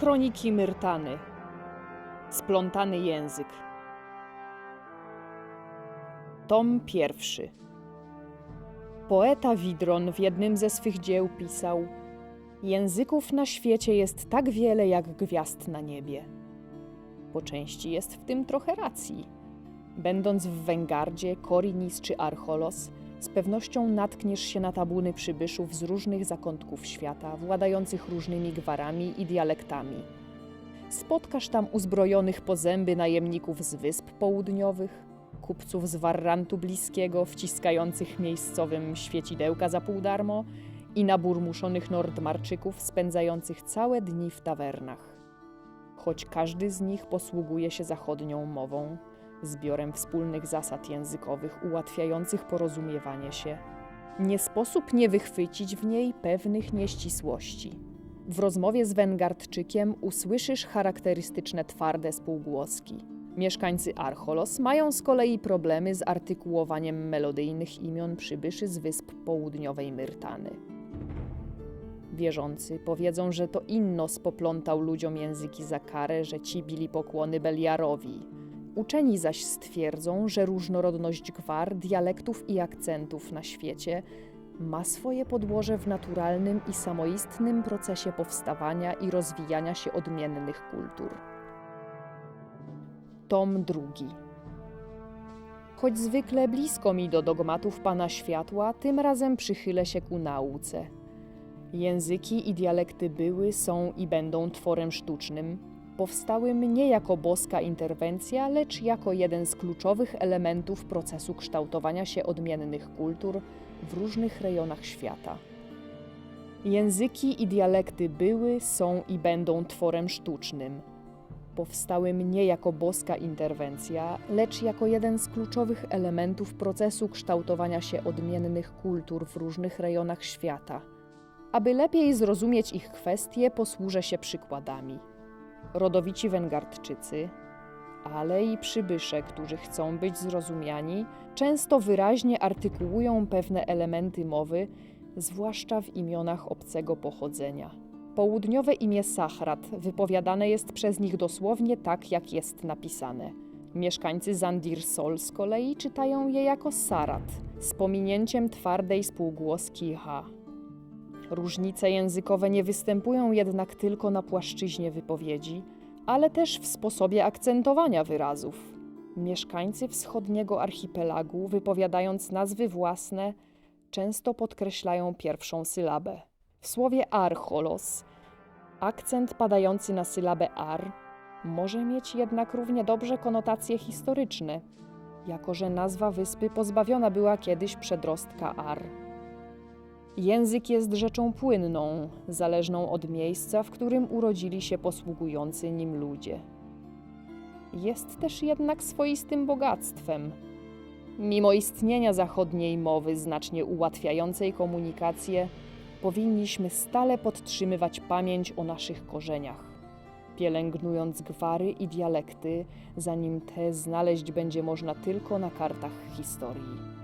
Kroniki Myrtany. Splątany język. Tom pierwszy. Poeta Widron w jednym ze swych dzieł pisał: Języków na świecie jest tak wiele jak gwiazd na niebie. Po części jest w tym trochę racji. Będąc w Węgardzie, Korinis czy Archolos, z pewnością natkniesz się na tabuny przybyszów z różnych zakątków świata, władających różnymi gwarami i dialektami. Spotkasz tam uzbrojonych po zęby najemników z Wysp Południowych, kupców z Warrantu Bliskiego, wciskających miejscowym świecidełka za pół darmo i naburmuszonych Nordmarczyków spędzających całe dni w tawernach. Choć każdy z nich posługuje się zachodnią mową, zbiorem wspólnych zasad językowych ułatwiających porozumiewanie się, nie sposób nie wychwycić w niej pewnych nieścisłości. W rozmowie z Węgardczykiem usłyszysz charakterystyczne twarde spółgłoski. Mieszkańcy Archolos mają z kolei problemy z artykułowaniem melodyjnych imion przybyszy z wysp południowej Myrtany. Wierzący powiedzą, że to Innos poplątał ludziom języki za karę, że ci bili pokłony Beliarowi. Uczeni zaś stwierdzą, że różnorodność gwar, dialektów i akcentów na świecie ma swoje podłoże w naturalnym i samoistnym procesie powstawania i rozwijania się odmiennych kultur. Tom drugi. Choć zwykle blisko mi do dogmatów Pana Światła, tym razem przychylę się ku nauce. Języki i dialekty były, są i będą tworem sztucznym, powstałym nie jako boska interwencja, lecz jako jeden z kluczowych elementów procesu kształtowania się odmiennych kultur w różnych rejonach świata. Języki i dialekty były, są i będą tworem sztucznym, powstałym nie jako boska interwencja, lecz jako jeden z kluczowych elementów procesu kształtowania się odmiennych kultur w różnych rejonach świata. Aby lepiej zrozumieć ich kwestie, posłużę się przykładami. Rodowici Węgardczycy, ale i przybysze, którzy chcą być zrozumiani, często wyraźnie artykułują pewne elementy mowy, zwłaszcza w imionach obcego pochodzenia. Południowe imię Sachrat wypowiadane jest przez nich dosłownie tak, jak jest napisane. Mieszkańcy Zandir Sol z kolei czytają je jako Sarat, z pominięciem twardej spółgłoski H. Różnice językowe nie występują jednak tylko na płaszczyźnie wypowiedzi, ale też w sposobie akcentowania wyrazów. Mieszkańcy wschodniego archipelagu, wypowiadając nazwy własne, często podkreślają pierwszą sylabę. W słowie archolos akcent padający na sylabę ar może mieć jednak równie dobrze konotacje historyczne, jako że nazwa wyspy pozbawiona była kiedyś przedrostka ar. Język jest rzeczą płynną, zależną od miejsca, w którym urodzili się posługujący nim ludzie. Jest też jednak swoistym bogactwem. Mimo istnienia zachodniej mowy znacznie ułatwiającej komunikację, powinniśmy stale podtrzymywać pamięć o naszych korzeniach, pielęgnując gwary i dialekty, zanim te znaleźć będzie można tylko na kartach historii.